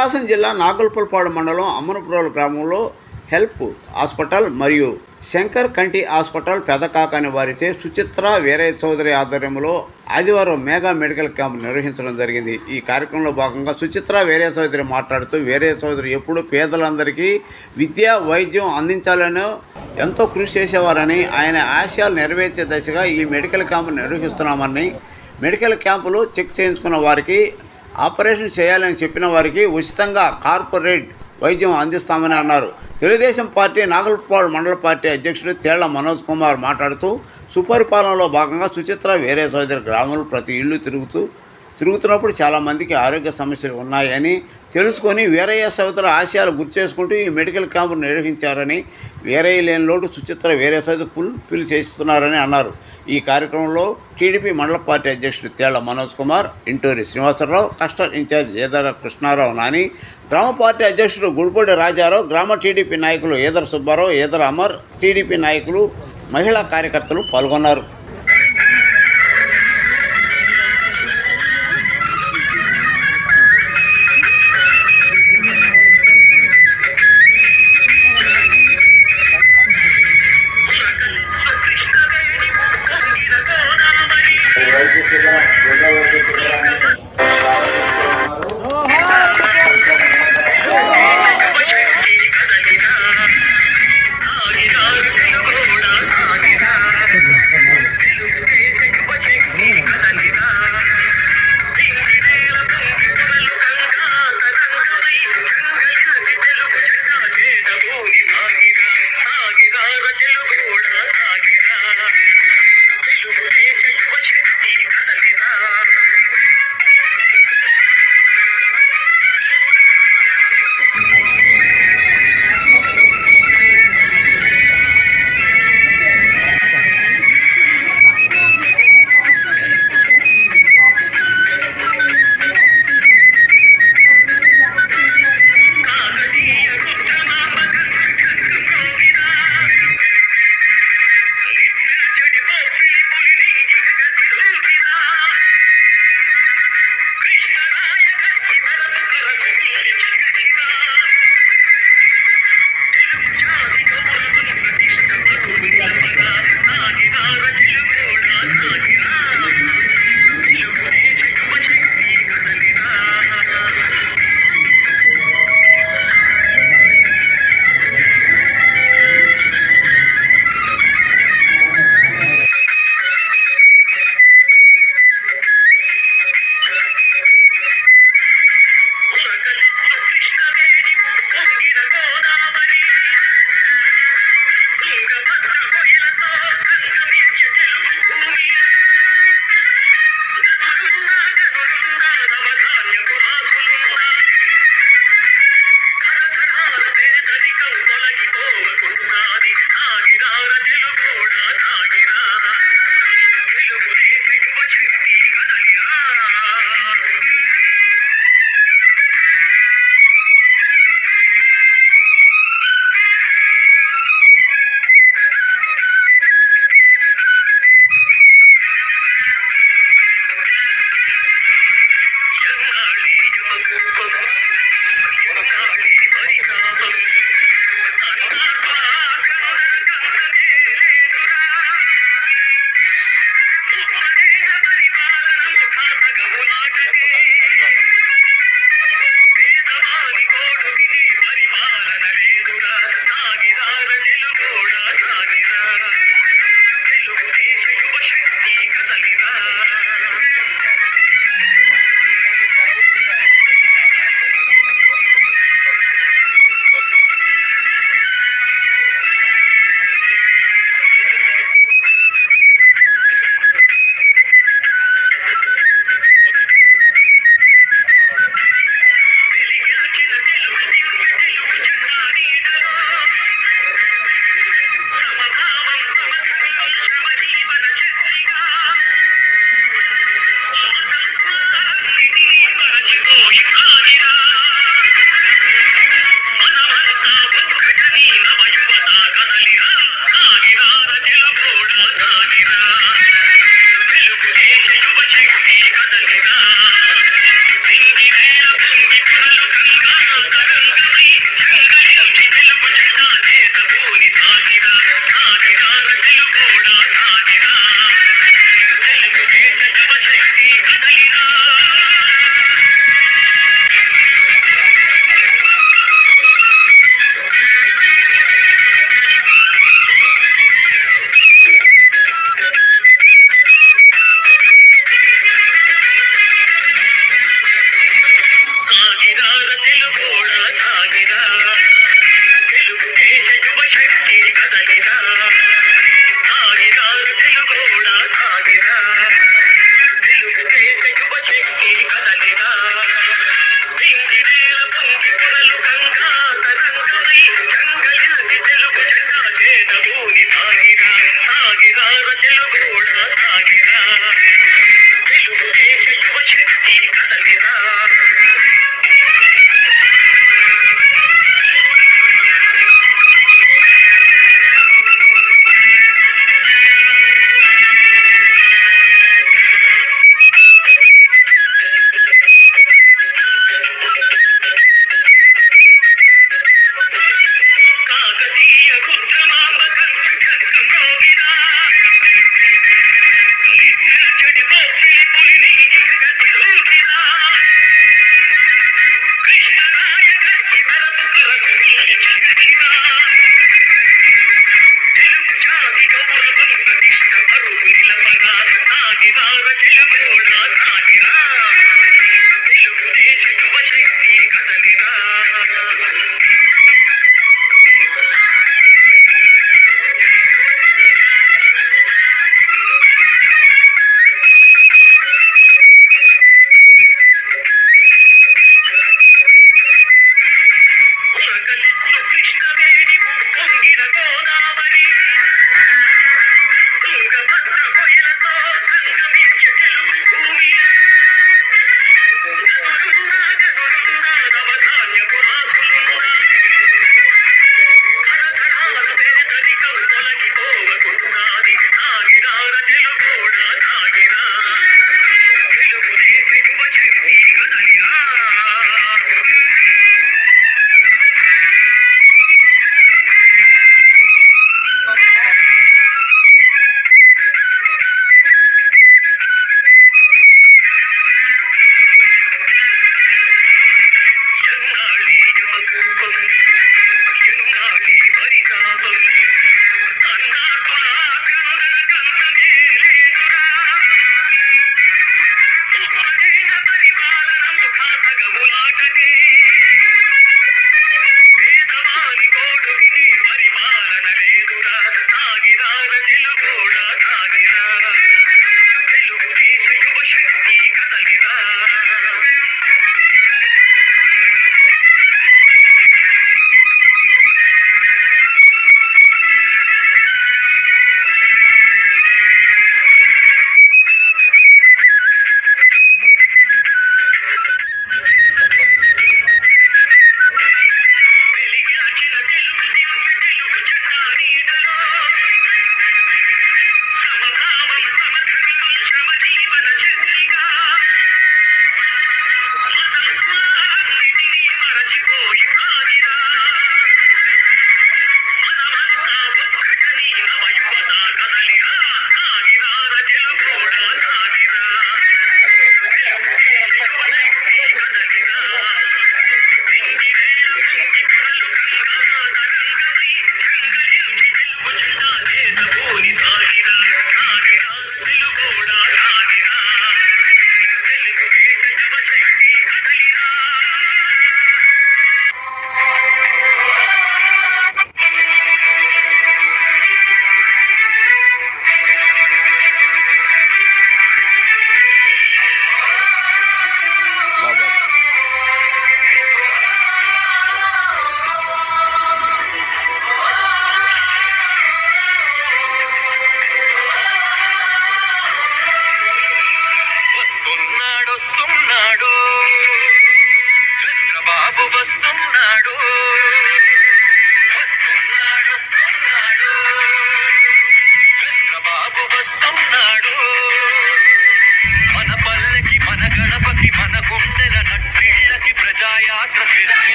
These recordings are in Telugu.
ప్రకాశం జిల్లా నాగుల్పల్పాడు మండలం అమ్మనపురోలు గ్రామంలో హెల్ప్ హాస్పిటల్ మరియు శంకర్ కంటి హాస్పిటల్ పెదకాకాని వారిచే సుచిత్ర వీరయ్య చౌదరి ఆధ్వర్యంలో ఆదివారం మెగా మెడికల్ క్యాంప్ నిర్వహించడం జరిగింది. ఈ కార్యక్రమంలో భాగంగా సుచిత్ర వీరయ్య చౌదరి మాట్లాడుతూ వీరయ్య చౌదరి ఎప్పుడు పేదలందరికీ విద్య వైద్యం అందించాలని ఎంతో కృషి చేసేవారని ఆయన ఆశయాలు నెరవేర్చే దశగా ఈ మెడికల్ క్యాంప్ నిర్వహిస్తున్నామని మెడికల్ క్యాంపులు చెక్ చేయించుకున్న వారికి ఆపరేషన్ చేయాలని చెప్పిన వారికి ఉచితంగా కార్పొరేట్ వైద్యం అందిస్తామని అన్నారు. తెలుగుదేశం పార్టీ నాగల్పాడు మండల పార్టీ అధ్యక్షుడు తేళ్ళ మనోజ్ కుమార్ మాట్లాడుతూ సుపరిపాలనలో భాగంగా సుచిత్ర వేరే సోదరి గ్రామంలో ప్రతి ఇల్లు తిరుగుతూ తిరుగుతున్నప్పుడు చాలామందికి ఆరోగ్య సమస్యలు ఉన్నాయని తెలుసుకొని వీరయ్య సవితల ఆశయాలు గుర్తు చేసుకుంటూ ఈ మెడికల్ క్యాంపు నిర్వహించారని వీరయ్య లేని లోటు సుచిత్ర వీరయ్య సవిత ఫుల్ ఫిల్ చేస్తున్నారని అన్నారు. ఈ కార్యక్రమంలో టీడీపీ మండల పార్టీ అధ్యక్షుడు తేళ్ళ మనోజ్ కుమార్ ఇంటూరి శ్రీనివాసరావు కస్టర్ ఇన్ఛార్జ్ ఏదర కృష్ణారావు నాని గ్రామ పార్టీ అధ్యక్షుడు గుడిపూడి రాజారావు గ్రామ టీడీపీ నాయకులు ఏదర సుబ్బారావు ఏదర అమర్ టీడీపీ నాయకులు మహిళా కార్యకర్తలు పాల్గొన్నారు.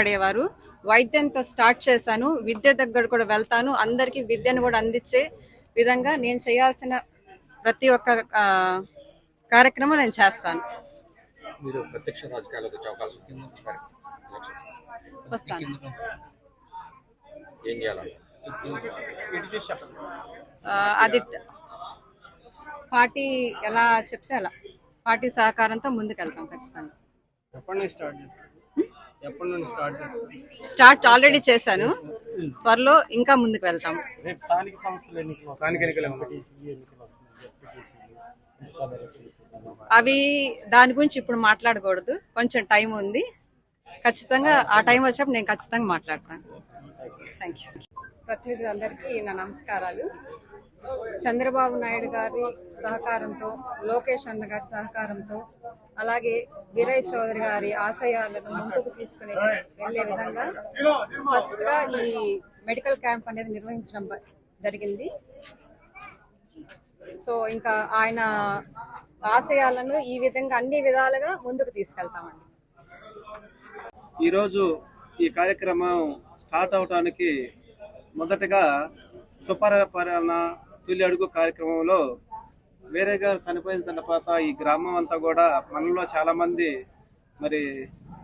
పడేవారు. వైద్యంతో స్టార్ట్ చేశాను. విద్య దగ్గర కూడా వెళ్తాను. అందరికీ విద్యను కూడా అందించే విధంగా నేను చేయాల్సిన ప్రతి ఒక్క కార్యక్రమం నేను చేస్తాను. మీరు ప్రత్యక్ష రాజకీయాలకు వచ్చే అవకాశం ఉంది మరి. ఎలక్షన్. వస్తాను ఏం చేయాలి? ఆ, అది పార్టీ ఎలా చెప్తే అలా. పార్టీ సహకారంతో ముందుకెళ్తాం ఖచ్చితంగా. ఎప్పటి నుంచి స్టార్ట్ ఎప్పటి నుండి స్టార్ట్ చేస్తారు స్టార్ట్ ఆల్రెడీ చేశాను. త్వరలో ఇంకా ముందుకు వెళ్తాం. రేపు స్థానిక సంస్థల ఎన్నికలు స్థానిక ఎన్నికలు అవి దాని గురించి ఇప్పుడు మాట్లాడకూడదు. కొంచెం టైం ఉంది. ఖచ్చితంగా ఆ టైం వచ్చినప్పుడు నేను ఖచ్చితంగా మాట్లాడతాను. థ్యాంక్ యూ ప్రతినిధులందరికీ నా నమస్కారాలు. చంద్రబాబు నాయుడు గారి సహకారంతో లోకేష్ అన్న గారి సహకారంతో అలాగే వీరయ్య చౌదరి గారి ఆశయాలను ముందుకు తీసుకుని వెళ్ళే విధంగా ఫస్ట్గా ఈ మెడికల్ క్యాంప్ అనేది నిర్వహించడం జరిగింది. సో ఇంకా ఆయన ఆశయాలను ఈ విధంగా అన్ని విధాలుగా ముందుకు తీసుకెళ్తామండి. ఈరోజు ఈ కార్యక్రమం స్టార్ట్ అవడానికి మొదటగా సుపరిపాలన తొలి అడుగు కార్యక్రమంలో వేరే గారు చనిపోయిన తర్వాత ఈ గ్రామం అంతా కూడా మనలో చాలా మంది మరి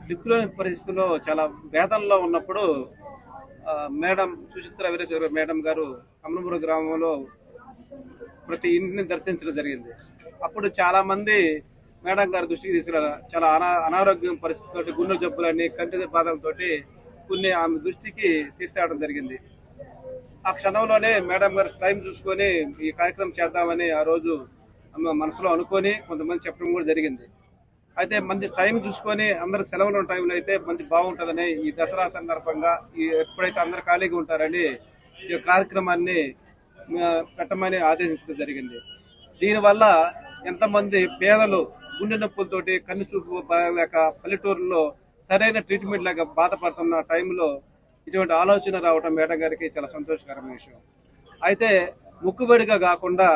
దిక్కులోని పరిస్థితుల్లో చాలా వేదనలో ఉన్నప్పుడు మేడం సుచిత్ర వీరేశ్వర మేడం గారు కమలమూరు గ్రామంలో ప్రతి ఇంటిని దర్శించడం జరిగింది. అప్పుడు చాలా మంది మేడం గారి దృష్టికి తీసుకురా చాలా అనా అనారోగ్యం పరిస్థితితోటి గుండె జబ్బులని కంటి బాధలతోటి కొన్ని ఆమె దృష్టికి తీసుకురావడం జరిగింది. ఆ క్షణంలోనే మేడం గారు టైం చూసుకొని ఈ కార్యక్రమం చేద్దామని ఆ రోజు మనసులో అనుకొని కొంతమంది చెప్పడం కూడా జరిగింది. అయితే మంచి టైం చూసుకొని అందరు సెలవులు ఉన్న టైంలో అయితే మంచి బాగుంటుందని ఈ దసరా సందర్భంగా ఈ ఎప్పుడైతే అందరు ఖాళీగా ఉంటారని ఈ కార్యక్రమాన్ని పెట్టమని ఆదేశించడం జరిగింది. దీనివల్ల ఎంతమంది పేదలు గుండె నొప్పులతోటి కన్ను చూపు బాగలేక పల్లెటూరులో సరైన ట్రీట్మెంట్ లేక బాధపడుతున్న టైంలో ఇటువంటి ఆలోచన రావటం మేడం గారికి చాలా సంతోషకరమైన విషయం. అయితే ముక్కుబడిగా కాకుండా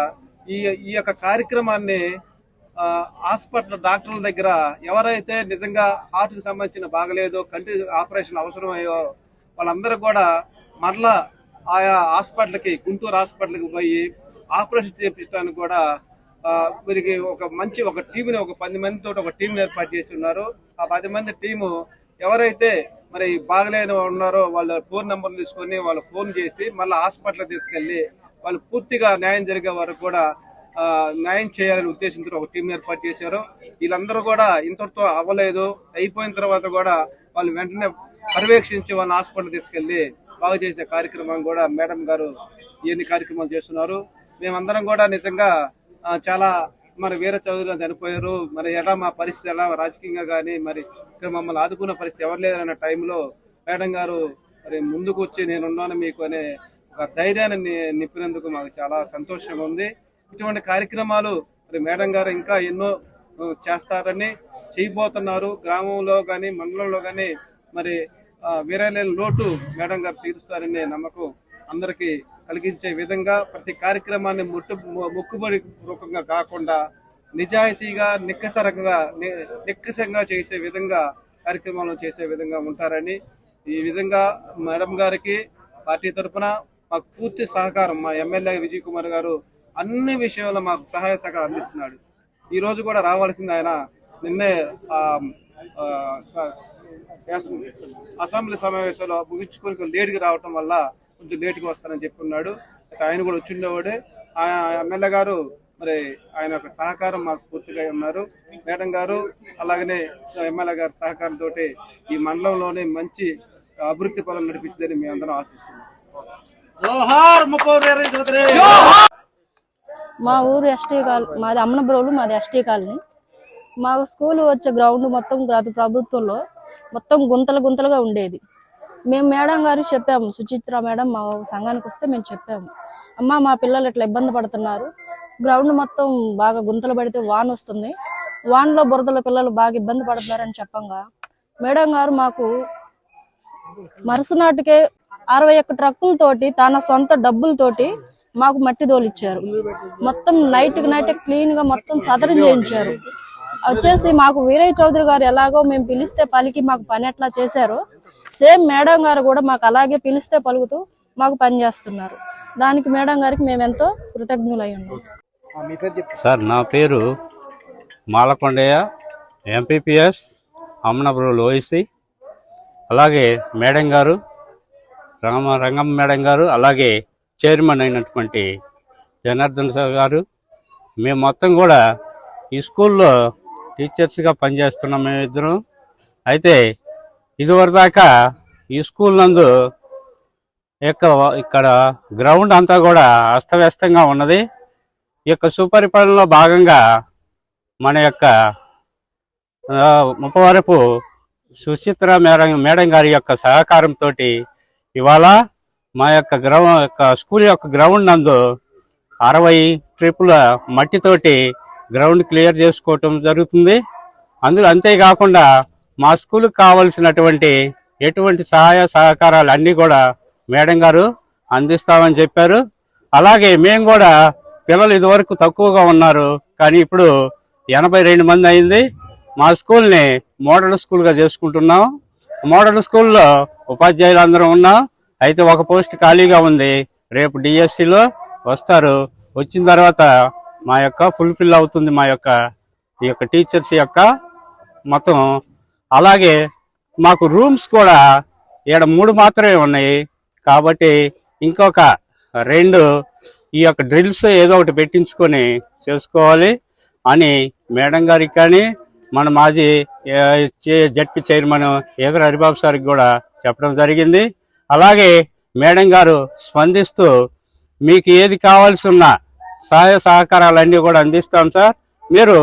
ఈ ఈ యొక్క కార్యక్రమాన్ని హాస్పిటల్ డాక్టర్ల దగ్గర ఎవరైతే నిజంగా హార్ట్కి సంబంధించిన బాగలేదో కంటి ఆపరేషన్ అవసరమయ్యో వాళ్ళందరూ కూడా మరలా ఆయా హాస్పిటల్కి గుంటూరు హాస్పిటల్కి పోయి ఆపరేషన్ చేపించడానికి కూడా వీరికి ఒక మంచి ఒక టీంని ఒక పది మందితో ఒక టీం ఏర్పాటు చేసి ఉన్నారు. ఆ పది మంది టీము ఎవరైతే మరి బాగలేని ఉన్నారో వాళ్ళ ఫోన్ నెంబర్లు తీసుకొని వాళ్ళు ఫోన్ చేసి మళ్ళీ హాస్పిటల్ తీసుకెళ్ళి వాళ్ళు పూర్తిగా న్యాయం జరిగే వరకు కూడా న్యాయం చేయాలని ఉద్దేశంతో ఒక టీం ఏర్పాటు చేశారు. వీళ్ళందరూ కూడా ఇంతటితో అవ్వలేదు. అయిపోయిన తర్వాత కూడా వాళ్ళు వెంటనే పర్యవేక్షించి వాళ్ళని హాస్పిటల్ తీసుకెళ్ళి బాగు చేసే కార్యక్రమం కూడా మేడం గారు ఇవన్నీ కార్యక్రమాలు చేస్తున్నారు. మేమందరం కూడా నిజంగా చాలా మరి వీర చౌదరిలో చనిపోయారు. మరి ఎలా మా పరిస్థితి ఎలా? రాజకీయంగా కానీ మరి ఇక్కడ మమ్మల్ని ఆదుకున్న పరిస్థితి ఎవరు లేదన్న టైంలో మేడం గారు మరి ముందుకు వచ్చి నేనున్నాను మీకు అనే ఒక ధైర్యాన్ని నిప్పినందుకు నింపినందుకు మాకు చాలా సంతోషంగా ఉంది. ఇటువంటి కార్యక్రమాలు మరి మేడం గారు ఇంకా ఎన్నో చేస్తారని చేయబోతున్నారు. గ్రామంలో కానీ మండలంలో కానీ మరి ఆ, వీరలేని లోటు మేడం గారు తీరుస్తారనే నమ్మకం అందరికీ కలిగించే విధంగా ప్రతి కార్యక్రమాన్ని ముట్టు మొక్కుబడి రూపంగా కాకుండా నిజాయితీగా నిక్కసరంగా నిక్కసంగా చేసే విధంగా కార్యక్రమాలు చేసే విధంగా ఉంటారని ఈ విధంగా మేడం గారికి పార్టీ తరఫున మాకు పూర్తి సహకారం మా ఎమ్మెల్యే విజయ్ కుమార్ గారు అన్ని విషయాల్లో మాకు సహాయ సహకారం అందిస్తున్నాడు. ఈ రోజు కూడా రావాల్సింది ఆయన నిన్నే అసెంబ్లీ సమావేశంలో ముగించుకొని లేట్గా రావటం వల్ల కొంచెం లేట్గా వస్తానని చెప్పి ఉన్నాడు అయితే ఆయన కూడా వచ్చిండేవాడే ఆ ఎమ్మెల్యే గారు మరి ఆయన యొక్క సహకారం మాకు పూర్తిగా ఉన్నారు మేడం గారు అలాగనే ఎమ్మెల్యే గారి సహకారంతో ఈ మండలంలోనే మంచి అభివృద్ధి పనులు నడిపించదని మేము అందరం ఆశిస్తున్నాం. మా ఊరు ఎస్టీ కాలనీ మాది అమ్మనబ్రోలు మాది ఎస్టీ కాలనీ. మా స్కూల్ వచ్చే గ్రౌండ్ మొత్తం గత ప్రభుత్వంలో మొత్తం గుంతలు గుంతలుగా ఉండేది. మేము మేడం గారు చెప్పాము సుచిత్ర మేడం మా సంఘానికి వస్తే మేము చెప్పాము. అమ్మ మా పిల్లలు ఇట్లా ఇబ్బంది పడుతున్నారు. గ్రౌండ్ మొత్తం బాగా గుంతలు పడితే వాన్ వస్తుంది. వాన్లో బురదలో పిల్లలు బాగా ఇబ్బంది పడుతున్నారని చెప్పంగా. మేడం గారు మాకు మరుసనాటికే అరవై ఒక్క ట్రక్కులతోటి తన సొంత డబ్బులతోటి మాకు మట్టి తోలిచ్చారు. మొత్తం నైట్కి నైట్ క్లీన్గా మొత్తం సదరం చేయించారు. వచ్చేసి మాకు వీరయ్య చౌదరి గారు ఎలాగో మేము పిలిస్తే పలికి మాకు పని ఎట్లా చేశారో. సేమ్ మేడం గారు కూడా మాకు అలాగే పిలిస్తే పలుకుతూ మాకు పని చేస్తున్నారు. దానికి మేడం గారికి మేము ఎంతో కృతజ్ఞులై ఉన్నాం. సార్ నా పేరు మాలకొండయ్య ఎంపీపీఎస్ అమ్మనపురం ఓయిసి అలాగే మేడం గారు రంగమ్మ రంగమ్మ మేడం గారు అలాగే చైర్మన్ అయినటువంటి జనార్దన్ సార్ గారు. మేము మొత్తం కూడా ఈ స్కూల్లో టీచర్స్గా పనిచేస్తున్నాం మేమిద్దరం. అయితే ఇదివరదాకా ఈ స్కూల్ నందు యొక్క ఇక్కడ గ్రౌండ్ అంతా కూడా అస్తవ్యస్తంగా ఉన్నది. ఈ యొక్క సుపరిపాలనలో భాగంగా మన యొక్క ముప్పవరపు సుచిత్ర మేడం మేడం గారి యొక్క సహకారంతో ఇవాళ మా యొక్క గ్రౌండ్ యొక్క స్కూల్ యొక్క గ్రౌండ్ నందు అరవై ట్రిప్పుల మట్టితోటి గ్రౌండ్ క్లియర్ చేసుకోవటం జరుగుతుంది. అందులో అంతేకాకుండా మా స్కూల్కి కావలసినటువంటి ఎటువంటి సహాయ సహకారాలు అన్నీ కూడా మేడం గారు అందిస్తామని చెప్పారు. అలాగే మేము కూడా పిల్లలు ఇదివరకు తక్కువగా ఉన్నారు. కానీ ఇప్పుడు ఎనభై రెండు మంది అయింది. మా స్కూల్ని మోడల్ స్కూల్గా చేసుకుంటున్నాం. మోడల్ స్కూల్లో ఉపాధ్యాయులు అందరం ఉన్నాం. అయితే ఒక పోస్ట్ ఖాళీగా ఉంది. రేపు డిఎస్సిలో వస్తారు. వచ్చిన తర్వాత మా యొక్క ఫుల్ఫిల్ అవుతుంది మా యొక్క ఈ యొక్క టీచర్స్ యొక్క మొత్తం. అలాగే మాకు రూమ్స్ కూడా ఇక్కడ మూడు మాత్రమే ఉన్నాయి. కాబట్టి ఇంకొక రెండు ఈ యొక్క డ్రిల్స్ ఏదో ఒకటి పెట్టించుకొని చేసుకోవాలి అని మేడం గారికి కానీ మన మాజీ జడ్పీ చైర్మన్ ఏగర హరిబాబు సార్కి కూడా చెప్పడం జరిగింది. అలాగే మేడం గారు స్పందిస్తూ మీకు ఏది కావాల్సి ఉన్నా సహాయ సహకారాలన్నీ కూడా అందిస్తాం సార్. మీరు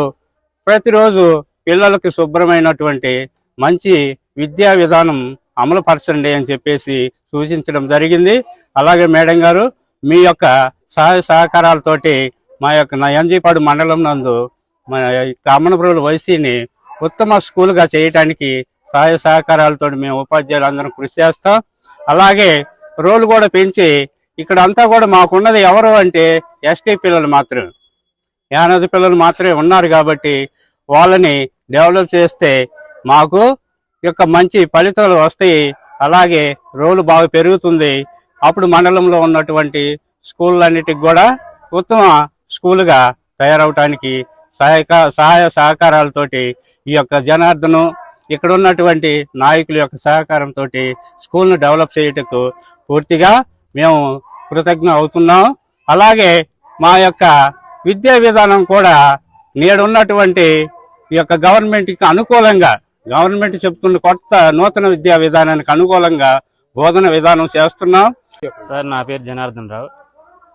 ప్రతిరోజు పిల్లలకి శుభ్రమైనటువంటి మంచి విద్యా విధానం అమలు పరచండి అని చెప్పేసి సూచించడం జరిగింది. అలాగే మేడం గారు మీ యొక్క సహాయ సహకారాలతోటి మా యొక్క నా ఎంజీపాడు మండలం నందు మన కామనపురుల వైసీని ఉత్తమ స్కూల్గా చేయటానికి సహాయ సహకారాలతో మేము ఉపాధ్యాయులు అందరం కృషి చేస్తాం. అలాగే రోలు కూడా పెంచి ఇక్కడ అంతా కూడా మాకున్నది ఎవరు అంటే ఎస్టీ పిల్లలు మాత్రమే. యానది పిల్లలు మాత్రమే ఉన్నారు కాబట్టి వాళ్ళని డెవలప్ చేస్తే మాకు యొక్క మంచి ఫలితాలు వస్తాయి. అలాగే రోలు బాగా పెరుగుతుంది. అప్పుడు మండలంలో ఉన్నటువంటి స్కూళ్ళన్నిటికి కూడా ఉత్తమ స్కూలుగా తయారవటానికి సహాయక సహాయ సహకారాలతోటి ఈ యొక్క జనార్దను ఇక్కడ ఉన్నటువంటి నాయకుల యొక్క సహకారంతో స్కూల్ను డెవలప్ చేయటకు పూర్తిగా మేము కృతజ్ఞ అవుతున్నాం. అలాగే మా యొక్క విద్యా విధానం కూడా నేడున్నటువంటి ఈ యొక్క గవర్నమెంట్కి అనుకూలంగా గవర్నమెంట్ చెప్తున్న కొత్త నూతన విద్యా విధానానికి అనుకూలంగా బోధన విధానం చేస్తున్నాం. సార్ నా పేరు జనార్దన్ రావు.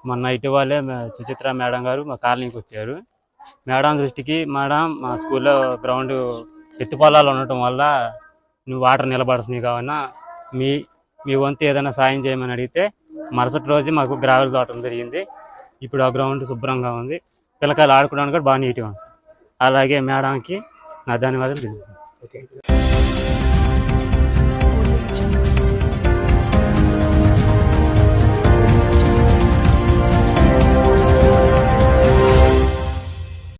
మొన్న ఇటీవలే సుచిత్ర మేడం గారు మా కాలనీకి వచ్చారు. మేడం దృష్టికి మేడం మా స్కూల్లో గ్రౌండ్ ఎత్తు పొలాలు ఉండటం వల్ల నువ్వు వాటర్ నిలబడుతుంది కావున మీ మీ వంతు ఏదైనా సాయం చేయమని అడిగితే మరుసటి రోజు మాకు గ్రావెల్ దాటం జరిగింది. ఇప్పుడు ఆ గ్రౌండ్ శుభ్రంగా ఉంది. పిల్లకాయలు ఆడుకోవడానికి కూడా బాగా నీట్గా ఉంది. అలాగే మేడంకి నా ధన్యవాదాలు ఓకే